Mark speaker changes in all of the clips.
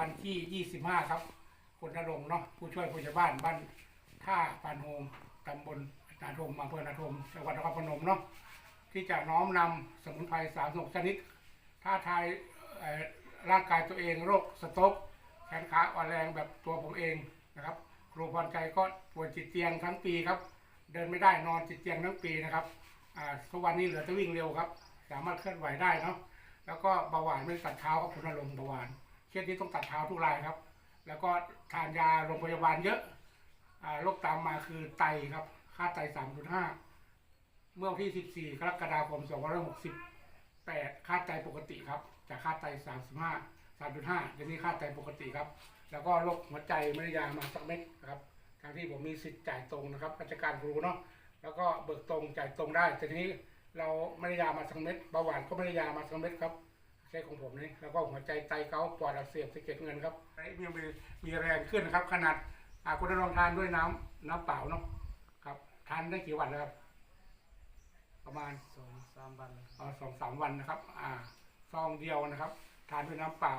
Speaker 1: วันที่ 25 ครับคุณนรงค์เนาะผู้ช่วยผู้ใหญ่บ้านบ้านท่าปานโฮมตำบลนาทมอำเภอนาทมจังหวัดนครพนมเนาะที่จะน้อมนำสมุนไพร36ชนิดท้าทายเอ่อร่างกายตัวเองโรคสต๊อกแขนขาอ่อนแรงแบบตัวผมเองนะครับ ครูพรใจก็ป่วยจิตเตียงทั้งปีครับ เดินไม่ได้นอนจิตเตียงทั้งปีนะครับอ่าทุกวันนี้เหลือแต่วิ่งเร็วครับ สามารถเคลื่อนไหวได้เนาะแล้วก็เบาหวานไม่ตัดเท้าครับคุณอารมณ์เบาหวาน เคสนี้ต้องตัดเท้าทุกรายครับ แล้วก็ทานยาโรงพยาบาลเยอะโรคตามมาคือไตครับ ค่าไต 3.5 เมื่อวันที่ 14 กรกฎาคม 2568 ค่าไตปกติครับ จากค่าไต 35 3.5เดี๋ยวนี้ค่าไตปกติครับ แล้วก็โรคหัวใจไม่ได้ยามาสักเม็ดนะครับทางที่ผมมีสิทธิ์จ่ายตรงนะครับราชการครูเนาะแล้วก็เบิกตรงจ่ายตรงได้ แต่ทีนี้เราไม่ได้ยามาสักเม็ดเบาหวานก็ไม่ได้ยามาสักเม็ดครับ ใช่ของผมนี่แล้วก็หัวใจไตเกาต์ปอดอักเสบสะเก็ดเงินครับไอ้มีมีมีแรงขึ้นนะครับ ขนาดอ่าคุณลองทานด้วยน้ำน้ำเปล่าเนาะครับ ทานได้กี่วันแล้วครับ ประมาณ
Speaker 2: สองสามวันเลย
Speaker 1: เอ่อสองสามวันนะครับ อ่าซองเดียวนะครับ ทานด้วยน้ำเปล่า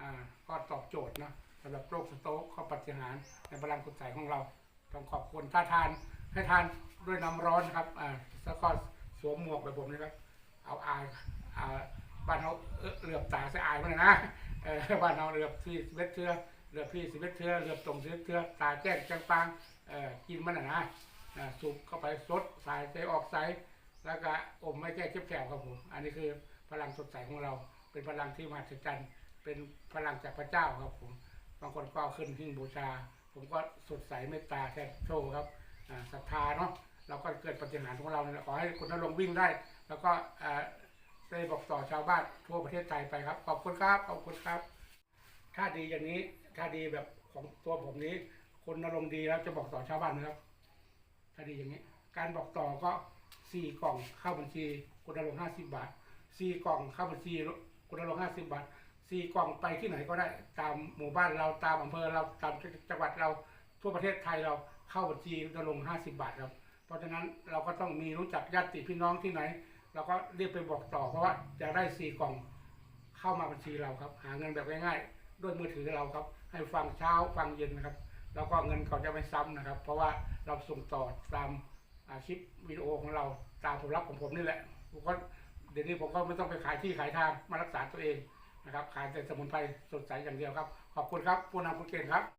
Speaker 1: อ่า ก็ตอบโจทย์นะสำหรับโรคสโต๊กข้อปฏิหารในพลังกดใสของเราต้องขอบคุณถ้าทานให้ทานด้วยน้ำร้อนนะครับ อ่าแล้วก็สวมหมวกแบบผมนะครับ เอาอายอ่า บ้านเราเอ่อเหลือบตาใส่อายมันนะเออบ้านเราเหลือบที่สิบเอ็ดเทือเหลือบพี่สิบเอ็ดเทือเหลือบตรงสิบเอ็ดเทือตาแจ้งจังปังเออกินมันนะนะสูบเข้าไปสดสายใจออกใสแล้วก็อมไม่แก้เจ็บแก้วครับผมอันนี้คือพลังสดใสของเรา เป็นพลังที่มหัศจรรย์เป็นพลังจากพระเจ้าครับผมบางคนก็เอาขึ้นหิ้งบูชา ผมก็สดใสเมตตาแค่โชว์ครับอ่าศรัทธาเนาะเราก็เกิดปฏิหารของเราเนี่ยขอให้คุณนรงวิ่งได้ แล้วก็อ่า ได้บอกต่อชาวบ้านทั่วประเทศไทยไปครับ ขอบคุณครับ ขอบคุณครับ ถ้าดีอย่างนี้ ถ้าดีแบบของตัวผมนี้คุณนรงดีแล้วจะบอกต่อชาวบ้านไหมครับ ถ้าดีอย่างนี้ การบอกต่อก็สี่กล่องเข้าบัญชีคุณนรงห้าสิบบาทสี่กล่องเข้าบัญชีคุณนรงห้าสิบบาทสี่กล่องไปที่ไหนก็ได้ ตามหมู่บ้านเราตามอำเภอเราตามจังหวัดเราทั่วประเทศไทยเราเข้าบัญชีคุณนรงห้าสิบบาทครับ เพราะฉะนั้นเราก็ต้องมีรู้จักญาติพี่น้องที่ไหน เราก็รียกไปบอกต่อเพราะว่าจะได้สี่กล่องเข้ามาบัญชีเราครับ หาเงินแบบง่ายๆด้วยมือถือเราครับ ให้ฟังเช้าฟังเย็นนะครับ แล้วก็เงินเขาจะไม่ซ้ำนะครับ เพราะว่าเราส่งต่อตามาคลิปวิดีโอของเราตามผลลัพธ์ของผมนี่แหละผมก็เดี๋ยวนี้ผมก็ไม่ต้องไปขายที่ขายทางมารักษาตัวเองนะครับขายแต่สมุนไพรสดใสอย่างเดียวครับ ขอบคุณครับผู้นำผู้เก่งครับ